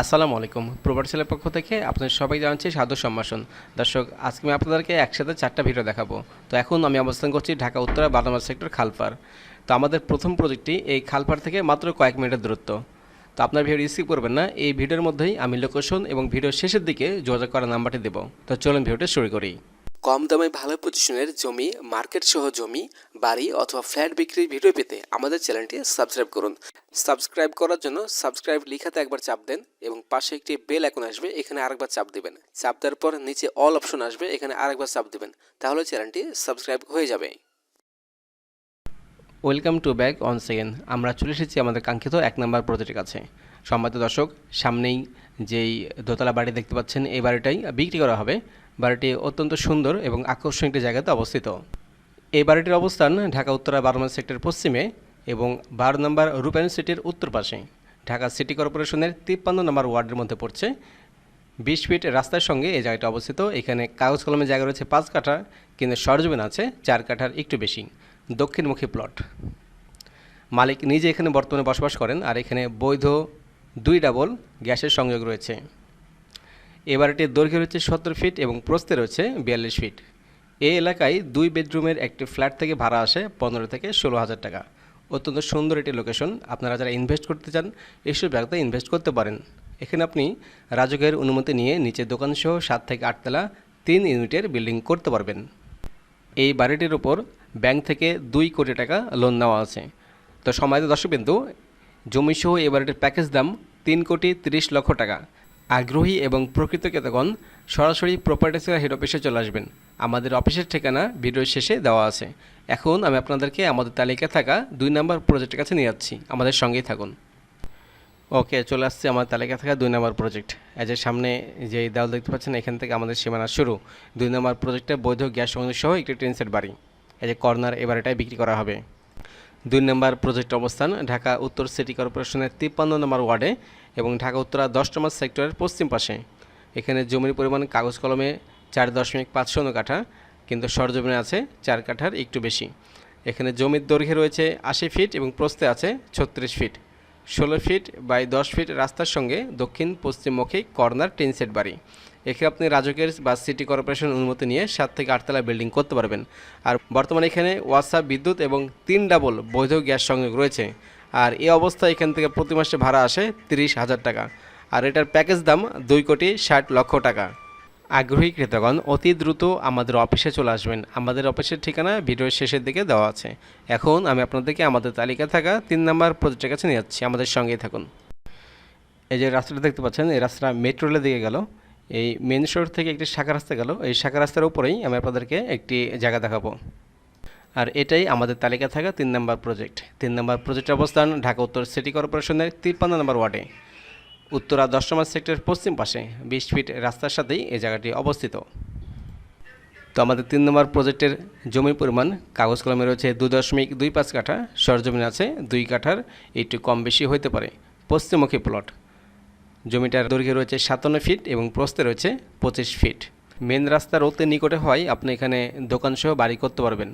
আসসালামু আলাইকুম। প্রবাসীলের পক্ষ থেকে আপনাদের সবাই জানাচ্ছি সাধু সম্ভাষণ। দর্শক, আজকে আমি আপনাদেরকে একসাথে চারটা ভিডিও দেখাবো। তো এখন আমি অবস্থান করছি ঢাকা, উত্তরা বাদামার সেক্টর খালপার তো আমাদের প্রথম প্রজেক্টটি এই খালপার থেকে মাত্র কয়েক মিনিটের দূরত্ব। তো আপনার ভিডিও রিসিভ করবেন না। এই ভিডিওর মধ্যেই আমি লোকেশন এবং ভিডিওর শেষের দিকে যোগাযোগ করার নাম্বারটি দেবো। তো চলুন ভিডিওটি শুরু করি। কম দামে ভালো পজিশনের জমি মার্কেট সহ জমি, বাড়ি অথবা ফ্ল্যাট বিক্রির ভিডিও পেতে আমাদের চ্যানেলটি সাবস্ক্রাইব করুন। সাবস্ক্রাইব করার জন্য সাবস্ক্রাইব লিখাতে একবার চাপ দেন এবং পাশে একটি বেল এখন আসবে, এখানে আরেকবার চাপ দেবেন। চাপ দেওয়ার পর নিচে অল অপশন আসবে, এখানে আরেকবার চাপ দেবেন। তাহলে চ্যানেলটি সাবস্ক্রাইব হয়ে যাবে। Welcome to back on second আমরা চলে এসেছি আমাদের কাঙ্ক্ষিত এক নম্বর প্রজেক্টের কাছে। সম্মানিত দর্শক, সামনেই যেই দোতলা বাড়ি দেখতে পাচ্ছেন এই বাড়িটাই বিক্রি করা হবে। বাড়িটি অত্যন্ত সুন্দর এবং আকর্ষণীয় একটি জায়গাতে অবস্থিত। এই বাড়িটির অবস্থান ঢাকা উত্তরা বারমান সেক্টর পশ্চিমে এবং বারো নম্বর রূপায়ণ সিটির উত্তর পাশে। ঢাকা সিটি কর্পোরেশনের তিপ্পান্ন নম্বর ওয়ার্ডের মধ্যে পড়ছে। বিশ ফিট রাস্তার সঙ্গে এই জায়গাটা অবস্থিত। এখানে কাগজ কলমের জায়গা রয়েছে পাঁচ কাঠা, কিন্তু সরজমিন আছে চার কাঠার একটু বেশি। দক্ষিণমুখী প্লট। মালিক নিজে এখানে বর্তমানে বসবাস করেন আর এখানে বৈধ দুই ডাবল গ্যাসের সংযোগ রয়েছে। এ বাড়িটির দৈর্ঘ্য রয়েছে সত্তর ফিট এবং প্রস্থে রয়েছে বিয়াল্লিশ ফিট এই এলাকায় দুই বেডরুমের একটি ফ্ল্যাট থেকে ভাড়া আসে পনেরো থেকে ষোলো হাজার টাকা। অত্যন্ত সুন্দর একটি লোকেশন আপনারা যারা ইনভেস্ট করতে চান এইসব জায়গাতে ইনভেস্ট করতে পারেন। এখানে আপনি রাজকের অনুমতি নিয়ে নিচে দোকানসহ সাত থেকে আটতলা তিন ইউনিটের বিল্ডিং করতে পারবেন। এই বাড়িটির উপর ব্যাংক থেকে দুই কোটি টাকা লোন নেওয়া আছে। তো সময়ত দর্শকবিন্দু জমিসহ এই বাড়িটির প্যাকেজ দাম তিন কোটি তিরিশ লক্ষ টাকা। আগ্রহী এবং প্রকৃত ক্রেতাগণ সরাসরি প্রপার্টিসের হেড অফিসে চলে আসবেন। আমাদের অফিসের ঠিকানা ভিডিওর শেষে দেওয়া আছে। এখন আমি আপনাদেরকে আমাদের তালিকায় থাকা দুই নম্বর প্রজেক্টের কাছে নিয়ে যাচ্ছি। আমাদের সঙ্গেই থাকুন। ওকে চলে আসছে আমার তালিকা থাকা দুই নম্বর প্রজেক্ট এজ এর সামনে যে দেওয়াল দেখতে পাচ্ছেন, এখান থেকে আমাদের সীমানা শুরু। দুই নম্বর প্রজেক্টে বৈধ গ্যাস সংযোগ সহ একটি ট্রেন সেট বাড়ি। এই যে কর্নার এবার এটাই বিক্রি করা হবে। দুই নম্বর প্রজেক্ট অবস্থান, ঢাকা উত্তর সিটি কর্পোরেশনের তিপ্পান্ন নম্বর ওয়ার্ডে এবং ঢাকা উত্তরা দশ নম্বর সেক্টরের পশ্চিম পাশে। এখানে জমির পরিমাণ কাগজ কলমে চার দশমিক পাঁচ শূন্য কাঠা, কিন্তু সরজমিনে আছে চার কাঠার একটু বেশি। এখানে জমির দৈর্ঘ্যে রয়েছে আশি ফিট এবং প্রস্থে আছে ছত্রিশ ফিট। ষোলো ফিট বাই দশ ফিট রাস্তার সঙ্গে দক্ষিণ পশ্চিমমুখী কর্নার টিনসেট বাড়ি। এখানে আপনি রাজকের বা সিটি কর্পোরেশন অনুমতি নিয়ে সাত থেকে আটতলা বিল্ডিং করতে পারবেন। আর বর্তমানে এখানে ওয়াসা বিদ্যুৎ এবং তিন ডাবল বৈধ গ্যাস সংযোগ রয়েছে। আর এই অবস্থায় এখান থেকে প্রতি মাসে ভাড়া আসে তিরিশ হাজার টাকা। আর এটার প্যাকেজ দাম দুই কোটি ষাট লক্ষ টাকা। আগ্রহী ক্রেতাগণ অতি দ্রুত আমাদের অফিসে চলে আসবেন। আমাদের অফিসের ঠিকানা ভিডিওর শেষের দিকে দেওয়া আছে। এখন আমি আপনাদেরকে আমাদের তালিকা থাকা তিন নম্বর প্রজেক্টের কাছে নিয়ে যাচ্ছি। আমাদের সঙ্গেই থাকুন। এই যে রাস্তাটা দেখতে পাচ্ছেন, এই রাস্তাটা মেট্রো রেলের দিকে গেল। এই মেন শহর থেকে একটি শাখা রাস্তা গেল। এই শাখা রাস্তার উপরেই আমি আপনাদেরকে একটি জায়গা দেখাবো। আর এটাই আমাদের তালিকা থাকা তিন নম্বর প্রজেক্ট তিন নম্বর প্রজেক্টের অবস্থান ঢাকা উত্তর সিটি কর্পোরেশনের তিপ্পান্ন নম্বর ওয়ার্ডে। উত্তরা দশ নম্বর সেক্টরের পশ্চিম পাশে, বিশ ফিট রাস্তার সাথেই এই জায়গাটি অবস্থিত। তো আমাদের তিন নম্বর প্রজেক্টের জমির পরিমাণ, কাগজ কলমে রয়েছে দু দশমিক দুই পাঁচ কাঠা, সরজমিন আছে দুই কাঠার, একটু কম বেশি হতে পারে। পশ্চিমমুখী প্লট জমিটার দৈর্ঘ্য রয়েছে সাতান্ন ফিট এবং প্রস্থে রয়েছে পঁচিশ ফিট মেন রাস্তার অতি নিকটে হয় আপনি এখানে দোকানসহ বাড়ি করতে পারবেন।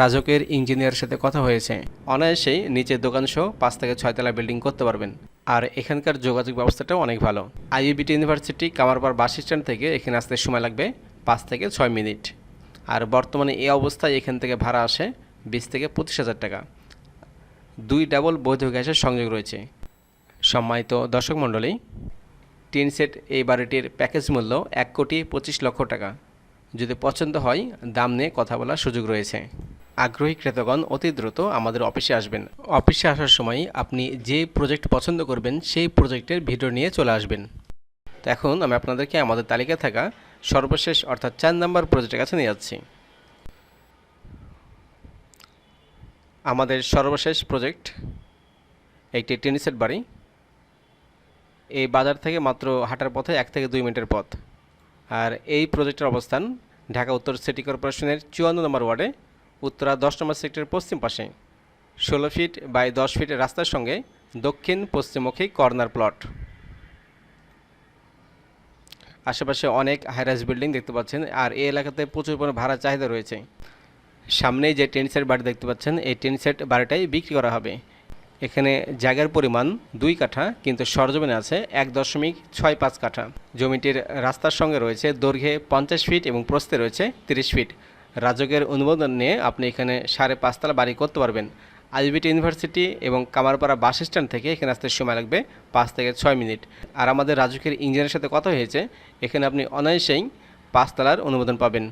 রাজকের ইঞ্জিনিয়ারের সাথে কথা হয়েছে। অনায়াসেই নিচে দোকানসহ পাঁচ থেকে ছয়তলা বিল্ডিং করতে পারবেন। আর এখানকার যোগাযোগ ব্যবস্থাটাও অনেক ভালো। আইইবিটি ইউনিভার্সিটি কামারপাড় বাস স্ট্যান্ড থেকে এখানে আসতে সময় লাগবে পাঁচ থেকে ছয় মিনিট। আর বর্তমানে এই অবস্থায় এখান থেকে ভাড়া আসে বিশ থেকে পঁচিশ হাজার টাকা। দুই ডাবল বৈধ গ্যাসের সংযোগ রয়েছে। সম্মানিত দর্শক মণ্ডলী, টিন সেট এই বাড়িটির প্যাকেজ মূল্য এক কোটি পঁচিশ লক্ষ টাকা। যদি পছন্দ হয়, দাম নিয়ে কথা বলার সুযোগ রয়েছে। আগ্রহী ক্রেতাগণ অতি দ্রুত আমাদের অফিসে আসবেন। অফিসে আসার সময় আপনি যে প্রজেক্ট পছন্দ করবেন, সেই প্রজেক্টের ভিডিও নিয়ে চলে আসবেন। তো এখন আমি আপনাদেরকে আমাদের তালিকায় থাকা সর্বশেষ অর্থাৎ চার নাম্বার প্রজেক্টের কাছে নিয়ে যাচ্ছি। আমাদের সর্বশেষ প্রজেক্ট একটি টেনিসের বাড়ি। এই বাজার থেকে মাত্র হাঁটার পথে এক থেকে দুই মিনিটের পথ। আর এই প্রজেক্টের অবস্থান ঢাকা উত্তর সিটি কর্পোরেশনের চুয়ান্ন নম্বর ওয়ার্ডে, উত্তরা দশ নম্বর সেক্টরের পশ্চিম পাশে। ষোলো ফিট বাই দশ ফিটের রাস্তার সঙ্গে দক্ষিণ পশ্চিমমুখী কর্নার প্লট। আশেপাশে অনেক হাইরাইজ বিল্ডিং দেখতে পাচ্ছেন, আর এই এলাকাতে প্রচুর পরিমাণে ভাড়া চাহিদা রয়েছে। সামনেই যে টেন সেট বাড়ি দেখতে পাচ্ছেন, এই টেন সেট বাড়িটাই বিক্রি করা হবে। এখানে জায়গার পরিমাণ দুই কাঠা, কিন্তু সরজমিনে আছে এক দশমিক ছয় পাঁচ কাঠা। জমিটির রাস্তার সঙ্গে রয়েছে দৈর্ঘ্যে পঞ্চাশ ফিট এবং প্রস্থে রয়েছে তিরিশ ফিট। রাজকের অনুমোদন নিয়ে আপনি এখানে সাড়ে পাঁচতলা বাড়ি করতে পারবেন। আইবিটি ইউনিভার্সিটি এবং কামারপাড়া বাস স্ট্যান্ড থেকে এখানে আসতে সময় লাগবে পাঁচ থেকে ছয় মিনিট। আর আমাদের রাজুকের ইঞ্জিনিয়ারের সাথে কথা হয়েছে, এখানে আপনি অনায়াসেই পাঁচতলার অনুমোদন পাবেন।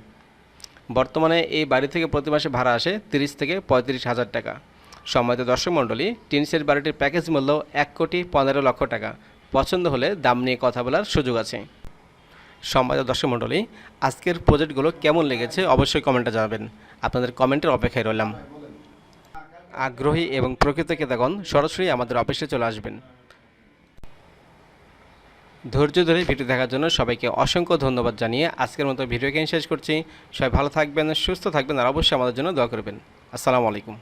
বর্তমানে এই বাড়ি থেকে প্রতি মাসে ভাড়া আসে তিরিশ থেকে পঁয়ত্রিশ হাজার টাকা। সম্মানিত দর্শক মণ্ডলী, টিনসের বাড়িটির প্যাকেজ মূল্য এক কোটি পনেরো লক্ষ টাকা। পছন্দ হলে দাম নিয়ে কথা বলার সুযোগ আছে। সম্মানিত দর্শক মণ্ডলী, আজকের প্রজেক্টগুলো কেমন লেগেছে অবশ্যই কমেন্টে জানাবেন। আপনাদের কমেন্টের অপেক্ষায় রইলাম। আগ্রহী এবং প্রকৃত ক্রেতাগণ সরাসরি আমাদের অফিসে চলে আসবেন। ধৈর্য ধরে ভিডিও দেখার জন্য সবাইকে অসংখ্য ধন্যবাদ জানিয়ে আজকের মতো ভিডিও কেন শেষ করছি। সবাই ভালো থাকবেন, সুস্থ থাকবেন, আর অবশ্যই আমাদের জন্য দোয়া করবেন। আসসালামু আলাইকুম।